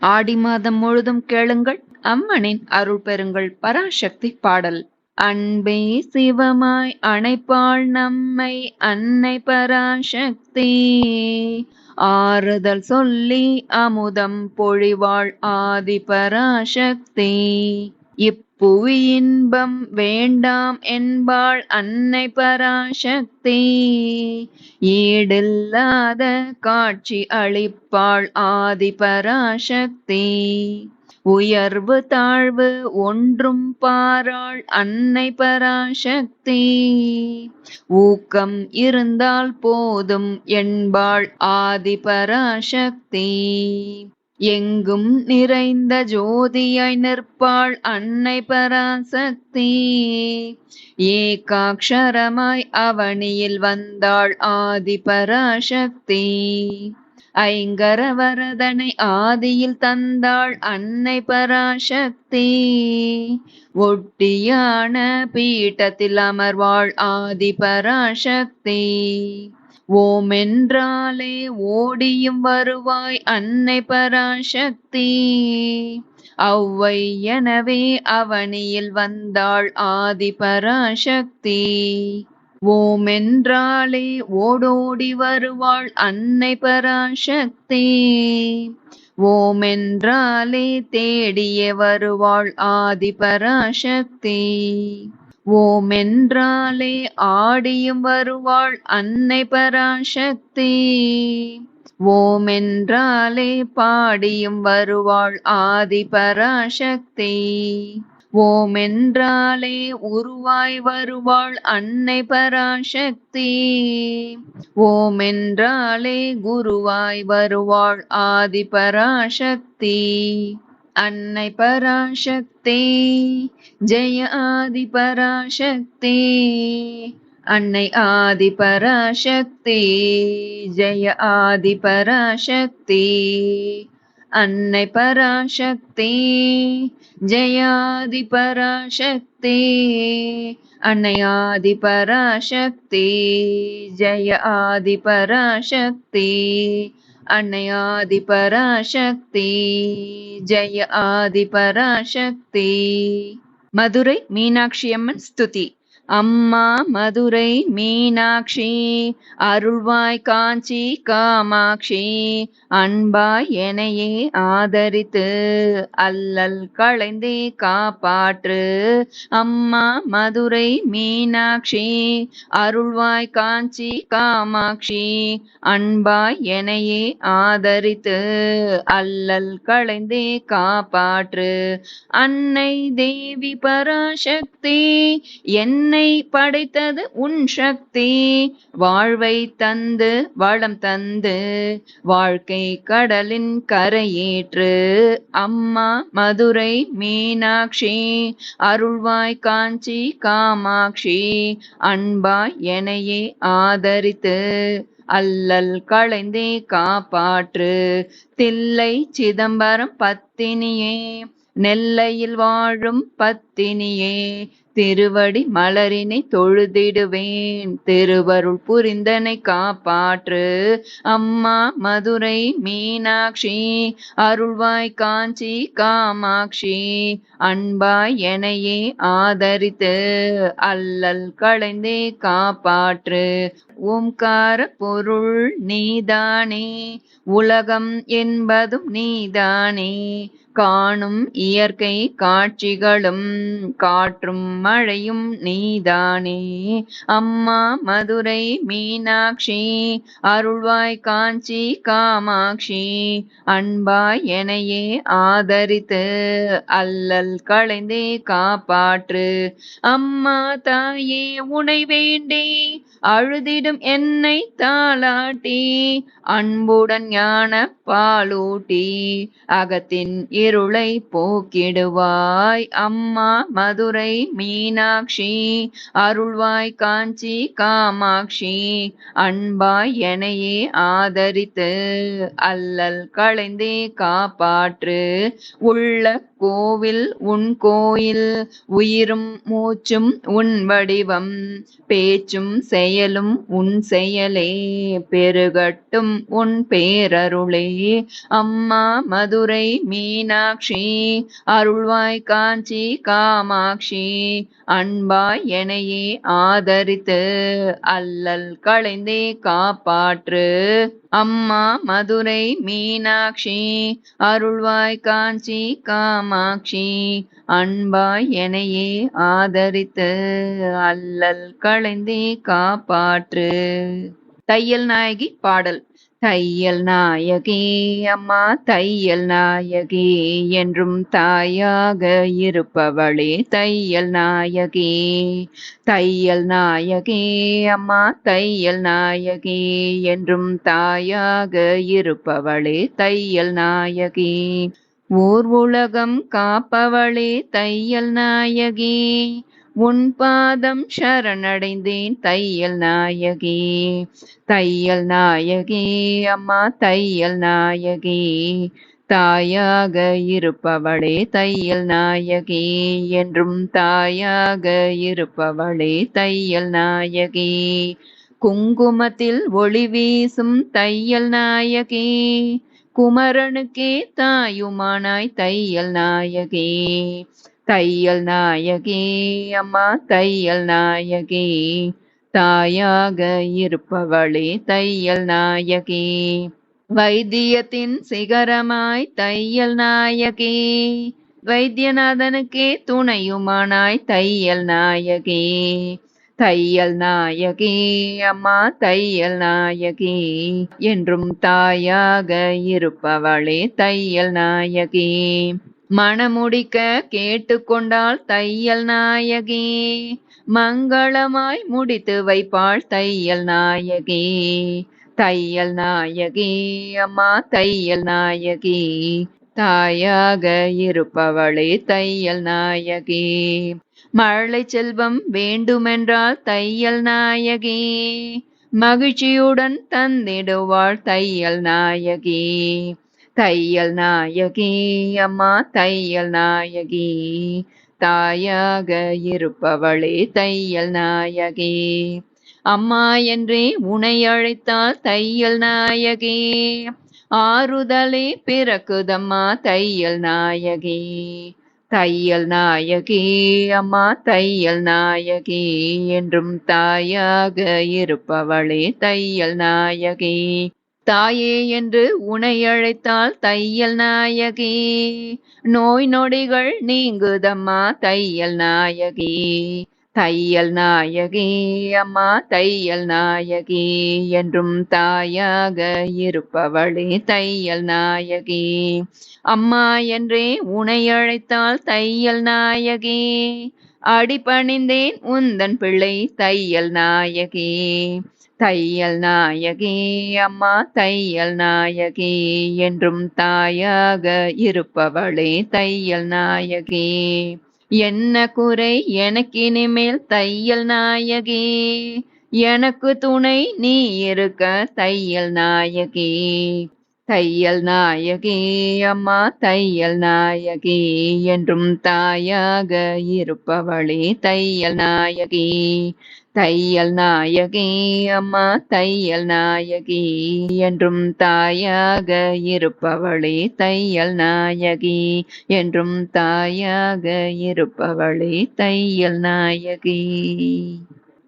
ஆடி மாதம் முழுதும் கேளுங்கள். அம்மனின் அருள் பெறுங்கள். பராசக்தி பாடல். அன்பே சிவமாய் அணைப்பாள் நம்மை அன்னை பராசக்தி. ஆறுதல் சொல்லி அமுதம் பொழிவாள் ஆதி பராசக்தி. புவி இன்பம் வேண்டாம் என்பாள் அன்னை பராசக்தி. ஈடில்லாத காட்சி அளிப்பாள் ஆதி பராசக்தி. உயர்வு தாழ்வு ஒன்றும் பாராள் அன்னை பராசக்தி. ஊக்கம் இருந்தால் போதும் என்பாள் ஆதி பராசக்தி. எங்கும் நிறைந்த ஜோதியாய் நிற்பாள் அன்னை பராசக்தி. ஏகாட்சரமாய் அவனியில் வந்தாள் ஆதி பராசக்தி. ஐங்கர வரதனை ஆதியில் தந்தாள் அன்னை பராசக்தி. ஒட்டியான பீட்டத்தில் அமர்வாள் ஆதி பராசக்தி. ஓமென்றாலே ஓடியும் வருவாய் அன்னை பராசக்தி. அவ்வை எனவே அவனியில் வந்தாள் ஆதி பராசக்தி. ஓமென்றாலே ஓடோடி வருவாள் அன்னை பராசக்தி. ஓமென்றாலே தேடியே வருவாள் ஆதி பராசக்தி. ஓமென்றாலே ஆடியும் வருவாள் அன்னை பராசக்தி. ஓமென்றாலே பாடியும் வருவாள் ஆதி பராசக்தி. ஓமென்றாலே உருவாய் வருவாள் அன்னை பராசக்தி. ஓமென்றாலே குருவாய் வருவாள் ஆதி பராசக்தி. அன்னை பராசக்தி ஜெய ஆதி பராசக்தி. அன்னை ஆதி பராசக்தி ஜெய ஆதி பராசக்தி. அன்னை பராசக்தி ஜெயாதி பராசக்தி. அன்னை ஆதி பராசக்தி ஜெய ஆதி பராசக்தி. அன்னை பராசக்தி ஜெய ஆதி பராசக்தி மதுரை மீனாட்சி அம்மன் ஸ்துதி. அம்மா மதுரை மீனாட்சி அருள்வாய் காஞ்சி காமாட்சி அன்பாய் எனையே ஆதரித்து அல்லல் களைந்தே காப்பாற்று. அம்மா மதுரை மீனாட்சி அருள்வாய் காஞ்சி காமாட்சி அன்பாய் எனையே ஆதரித்து அல்லல் களைந்தே காப்பாற்று. அன்னை தேவி பராசக்தி என்னை உன்னை படைத்தது உன் சக்தி. வாழ்வை தந்து வளம் தந்து வாழ்க்கை கடலின் கரையேற்று. அம்மா மதுரை மீனாட்சி அருள்வாய் காஞ்சி காமாட்சி அன்பாய் எனையே ஆதரித்து. அல்லல் களைந்தே காப்பாற்று. தில்லை சிதம்பரம் பத்தினியே நெல்லையில் வாழும் பத்தினியே திருவடி மலரினை தொழுதிடுவேன். திருவருள் புரிந்தனை காப்பாற்று. அம்மா மதுரை மீனாட்சி அருள்வாய் காஞ்சி காமாட்சி அன்பாய் எனையே ஆதரித்து அல்லல் களைந்தே காப்பாற்று. ஓம்கார பொருள் நீதானே உலகம் என்பதும் நீதானே காணும் இயற்கை காட்சிகளும் காற்றும் மழையும் நீதானே. அம்மா மதுரை மீனாட்சி அருள்வாய் காஞ்சி காமாட்சி அன்பாய் எனையே ஆதரித்து அல்லல் களைந்தே காப்பாற்று. அம்மா தாயே உனை வேண்டி அழுதிடும் என்னை தாளாட்டி அன்புடன் ஞான பாலூட்டி அகத்தின் இருளை போக்கிடுவாய் அம்மா மதுரை மீனாட்சி அருள்வாய் காஞ்சி காமாட்சி. அன்பாய் எனையே ஆதரித்து அல்லல் களைந்தே காப்பாற்று. உள்ள கோவில் உன் கோயில் உயிரும் மூச்சும் உன் வடிவம். பேச்சும் செயலும் உன் செயலே பெருகட்டும் உன் பேரருளே. அம்மா மதுரை மீன் மீனாட்சி அருள்வாய் காஞ்சி காமாட்சி அன்பாய் எனையே ஆதரித்து அல்லல் களைந்தே காப்பாற்று. அம்மா மதுரை மீனாட்சி அருள்வாய் காஞ்சி காமாட்சி அன்பாய் எனையே ஆதரித்து அல்லல் களைந்தே காப்பாற்று. தையல் நாயகி பாடல். தையல் நாயகி அம்மா தையல் நாயகி என்றும் தாயாக இருப்பவளே தையல் நாயகி. தையல் நாயகி அம்மா தையல் நாயகி என்றும் தாயாக இருப்பவளே தையல் நாயகி. ஓர் உலகம் காப்பவளே தையல் நாயகி. உன் பாதம் சரணடைந்தேன் தையல் நாயகி. தையல் நாயகி அம்மா தையல் நாயகி. தாயாக இருப்பவளே தையல் நாயகி. என்றும் தாயாக இருப்பவளே தையல் நாயகி. குங்குமத்தில் ஒளி வீசும் தையல் நாயகி. குமரனுக்கே தாயுமானாய் தையல் நாயகி. தையல் நாயகி அம்மா தையல் நாயகி. தாயாக இருப்பவளே தையல் நாயகி. வைத்தியத்தின் சிகரமாய் தையல் நாயகி. வைத்தியநாதனுக்கே துணையுமானாய் தையல் நாயகி. தையல் நாயகி அம்மா தையல் நாயகி. என்றும் தாயாக இருப்பவளே தையல் நாயகி. மணமுடிக்க கேட்டுக்கொண்டாள் தையல் நாயகி. மங்களமாய் முடித்து வைப்பாள் தையல் நாயகி. தையல் நாயகி அம்மா தையல் நாயகி. தாயாக இருப்பவளே தையல் நாயகி. மழலை செல்வம் வேண்டுமென்றால் தையல் நாயகி. மகிழ்ச்சியுடன் தந்திடுவாள் தையல் நாயகி. தையல் நாயகி அம்மா தையல் நாயகி தாயாக இருப்பவளே தையல் நாயகி அம்மா என்றே உனை அழைத்தால் தையல் நாயகி ஆறுதலே பிறக்குதம்மா தையல் நாயகி தையல் நாயகி அம்மா தையல் நாயகி என்றும் தாயாக இருப்பவளே தையல் நாயகி தாயே என்று உனை அழைத்தால் தையல் நாயகி. நோய் நொடிகள் நீங்குதம்மா தையல் நாயகி. தையல் நாயகி அம்மா தையல் நாயகி. என்றும் தாயாக இருப்பவளே தையல் நாயகி. அம்மா என்றே உனை அழைத்தால் தையல் நாயகி. அடிபணிந்தேன் உந்தன் பிள்ளை தையல் நாயகி. தையல் நாயகி அம்மா தையல் நாயகி என்றும் தாயாக இருப்பவளே தையல் நாயகி. என்ன குறை? எனக்கு இனிமேல் தையல் நாயகி. எனக்கு துணை நீ இருக்க தையல் நாயகி. தையல் நாயகி அம்மா தையல் நாயகி என்றும் தாயாக இருப்பவளே தையல் நாயகி. தையல் நாயகி அம்மா தையல் நாயகி. என்றும் தாயாக இருப்பவளே தையல் நாயகி. என்றும் தாயாக இருப்பவளே தையல் நாயகி.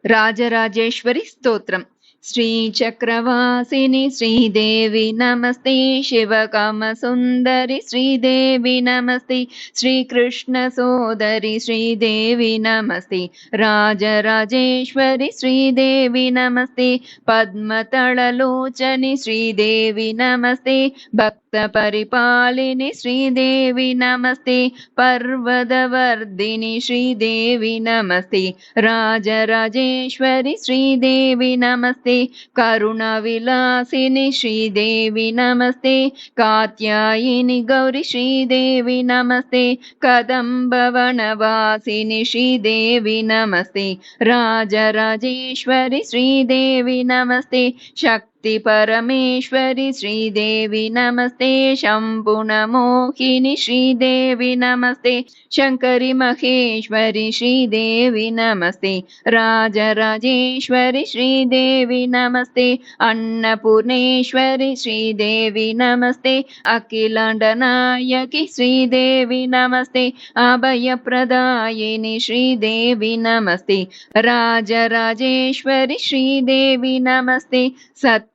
ராஜராஜேஸ்வரி ஸ்தோத்திரம். श्रीचक्रवासिनि श्रीदेवि नमस्ते, शिवकामसुन्दरि श्रीदेवि नमस्ते श्रीकृष्णसोदरि श्रीदेवि नमस्ते, राजराजेश्वरि श्रीदेवि नमस्ते, पद्मतळलोचनि श्रीदेवि नमस्ते, भक्तपरिपालिनि श्रीदेवि नमस्ते, पर्वतवर्धिनि श्रीदेवि नमस्ते, राजराजेश्वरि श्रीदेवि नमस्ते नमस्ते। करुणाविलासिनि श्रीदेवि नमस्ते। कात्यायिनि गौरि श्रीदेवि नमस्ते। कदम्बवनवासिनि श्रीदेवि नमस्ते। राजराजेश्वरि श्रीदेवि नमस्ते। शक्ति परमेश्वरि श्रीदेवि नमस्ते शम्भुनमोहिनि श्रीदेवि नमस्ते, शङ्करि महेश्वरि श्रीदेवि नमस्ते, राजराजेश्वरि श्रीदेवि नमस्ते, अन्नपूर्णेश्वरि श्रीदेवि नमस्ते, अखिलाण्डनायकि श्रीदेवि नमस्ते, अभयप्रदायिनि श्रीदेवि नमस्ते, राजराजेश्वरि श्रीदेवि नमस्ते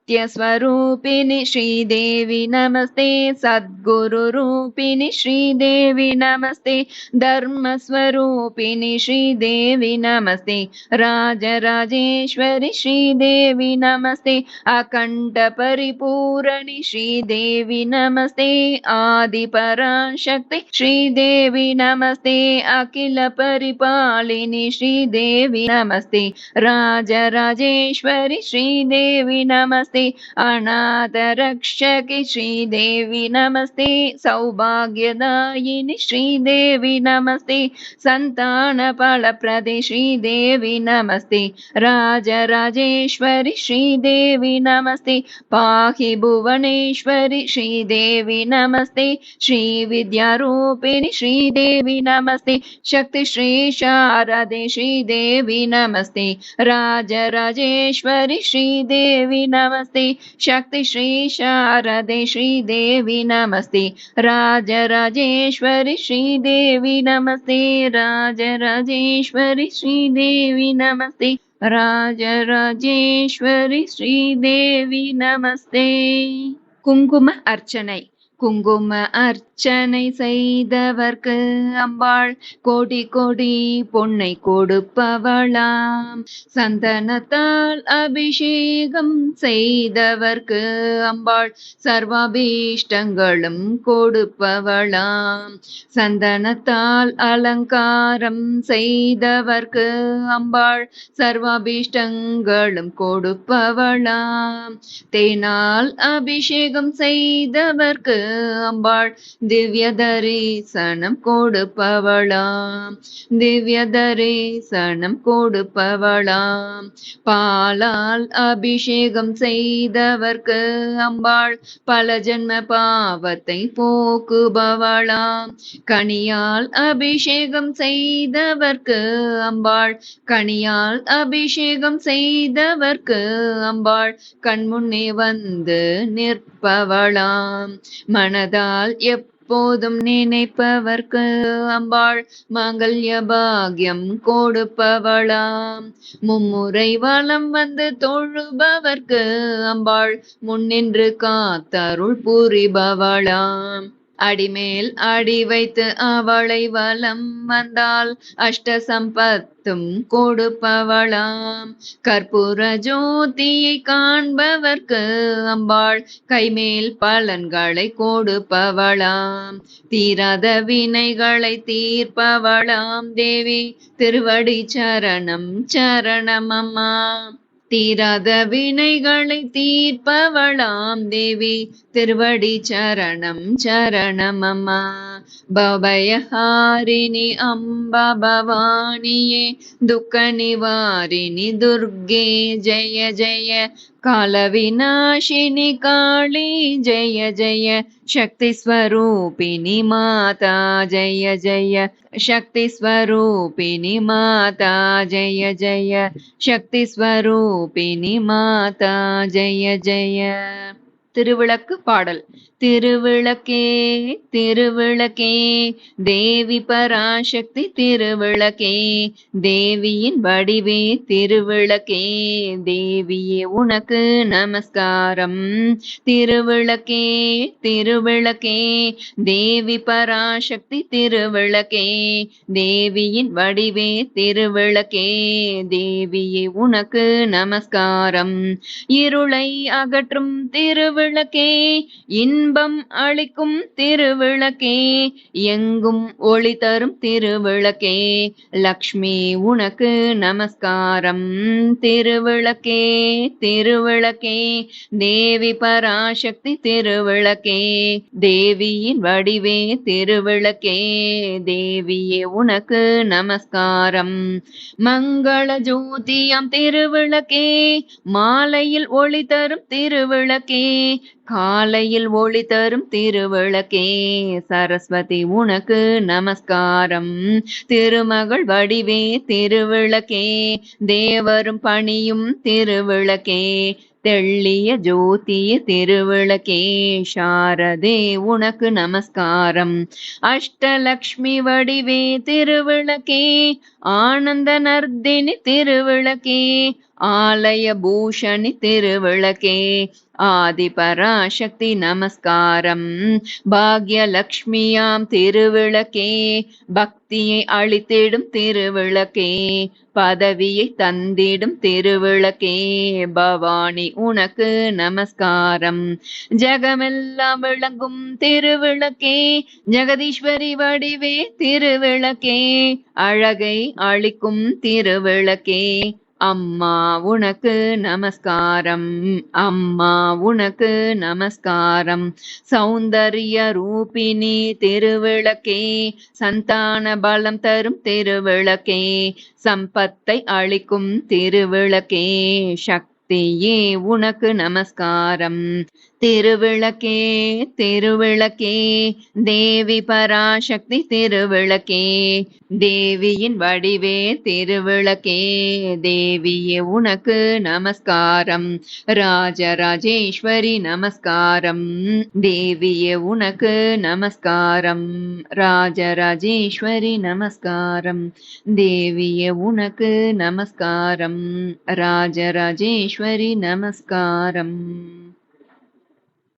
सत्यस्वरूपिणि श्रीदेवि नमस्ते, सद्गुरुरूपिणि श्रीदेवि नमस्ते, धर्मस्वरूपिणि श्रीदेवि नमस्ते, राजराजेश्वरि श्रीदेवि नमस्ते अखण्डपरिपूरणि श्रीदेवि नमस्ते, आदिपराशक्ति श्रीदेवि नमस्ते, अखिलपरिपालिनि श्रीदेवि नमस्ते, राजराजेश्वरि श्रीदेवि नमस्ते। अनाथरक्षकि श्रीदेवि नमस्ते। सौभाग्यदायिनि श्रीदेवि नमस्ते। सन्तानफलप्रदे श्रीदेवि नमस्ते। राजराजेश्वरि श्रीदेवि नमस्ते। पाहि भुवनेश्वरि श्रीदेवि नमस्ते। श्रीविद्यारूपिणि श्रीदेवि नमस्ते। शक्तिश्री शारदे श्रीदेवि नमस्ते। राजराजेश्वरि श्रीदेवि नमस्ते। नमस्ते। शक्तिश्री शारदे श्रीदेवी नमस्ते। राजराजेश्वरि श्रीदेवी नमस्ते। राजराजेश्वरि श्रीदेवी नमस्ते। राजराजेश्वरि श्रीदेवी नमस्ते। कुंकुम अर्चनै। குங்கும அர்ச்சனை செய்தவர்க்கு அம்பாள் கோடி கோடி பொன்னை கொடுப்பவளாம். சந்தனத்தால் அபிஷேகம் செய்தவர்க்கு அம்பாள் சர்வாபீஷ்டங்களும் கொடுப்பவளாம். சந்தனத்தால் அலங்காரம் செய்தவர்க்கு அம்பாள் சர்வாபீஷ்டங்களும் கொடுப்பவளாம். தேனால் அபிஷேகம் செய்தவர்க்கு அம்பாள். திவ்ய தரிசனம் கொடுப்பவளாம். திவ்ய தரிசனம் கொடுப்பவளாம். பாலால் அபிஷேகம் செய்தவர்க்கு அம்பாள். பல ஜென்ம பாவத்தை போக்குபவளாம். கனியால் அபிஷேகம் செய்தவர்க்கு அம்பாள். கனியால் அபிஷேகம் செய்தவர்க்கு அம்பாள். கண்முன்னே வந்து நிற்பவளாம். மனதால் எப்போதும் நினைப்பவர்க்கு அம்பாள் மாங்கல்ய பாக்யம் கொடுப்பவளாம். மும்முறை வளம் வந்து தொழுபவர்க்கு அம்பாள் முன்னின்று காத்தருள் புரிபவளாம். அடிமேல் அடி வைத்து அவளை வலம் வந்தால் அஷ்ட சம்பத்தும் கொடுப்பவளாம். கற்பூர ஜோதியை காண்பவர்க்கு அம்பாள் கைமேல் பலன்களை கொடுப்பவளாம். தீராத வினைகளை தீர்ப்பவளாம் தேவி. திருவடி சரணம் சரணம் அம்மா. தீராத வினைகளை தீர்ப்பவளாம் தேவி. திருவடி சரணம் சரணம் அம்மா பவயஹாரிணி அம்பா பவானியே துக்க நிவாரிணி துர்கே ஜெய ஜெய कालविनाशिनि काली जय जय शक्तिस्वरूपिणि माता जय जय शक्तिस्वरूपिणि माता जय जय शक्तिस्वरूपिणि माता जय जय திருவிளக்கு பாடல் திருவிளக்கே திருவிளக்கே. தேவி பராசக்தி திருவிளக்கே. தேவியின் வடிவே திருவிளக்கே. தேவியே உனக்கு நமஸ்காரம். திருவிளக்கே திருவிளக்கே. தேவி பராசக்தி திருவிளக்கே. தேவியின் வடிவே திருவிளக்கே. தேவியே உனக்கு நமஸ்காரம். இருளை அகற்றும் திருவிளக்கே. திருவிளக்கே இன்பம் அளிக்கும் திருவிளக்கே எங்கும் ஒளி தரும் திருவிளக்கே. லக்ஷ்மி உனக்கு நமஸ்காரம். திருவிளக்கே திருவிளக்கே. தேவி பராசக்தி திருவிளக்கே. தேவியின் வடிவே திருவிளக்கே. தேவியே உனக்கு நமஸ்காரம். மங்கள ஜோதியாம் திருவிளக்கே. மாலையில் ஒளி தரும் திருவிளக்கே. காலையில் ஒளி ஒளி தரும் திருவிளக்கே சரஸ்வதி உனக்கு நமஸ்காரம். திருமகள் வடிவே திருவிளக்கே தேவரும் பணியும் திருவிளக்கே தெள்ளிய ஜோதிய திருவிளக்கே சாரதே உனக்கு நமஸ்காரம். அஷ்டலக்ஷ்மி வடிவே திருவிளக்கே ஆனந்த நர்தினி திருவிளக்கே ஆலய பூஷணி திருவிளக்கே ஆதிபராசக்தி நமஸ்காரம். பாக்யலக்ஷ்மியாம் திருவிளக்கே பக்தியை அழித்திடும் திருவிளக்கே பதவியை தந்திடும் திருவிளக்கே. பவானி உனக்கு நமஸ்காரம். ஜகமெல்லாம் விளங்கும் திருவிளக்கே ஜெகதீஸ்வரி வடிவே திருவிளக்கே. அழகை அழிக்கும் திருவிளக்கே. அம்மா உனக்கு நமஸ்காரம். அம்மா உனக்கு நமஸ்காரம். சௌந்தரிய ரூபிணி திருவிளக்கே சந்தான பலம் தரும் திருவிளக்கே சம்பத்தை அளிக்கும் திருவிளக்கே சக்தியே உனக்கு நமஸ்காரம். திருவிளக்கே திருவிளக்கே தேவி பராசக்தி திருவிளக்கே தேவியின் வடிவே திருவிளக்கே தேவியே உனக்கு நமஸ்காரம் ராஜராஜேஸ்வரி நமஸ்காரம் தேவியே உனக்கு நமஸ்காரம் ராஜராஜேஸ்வரி நமஸ்காரம் தேவியே உனக்கு நமஸ்காரம் ராஜராஜேஸ்வரி நமஸ்காரம்.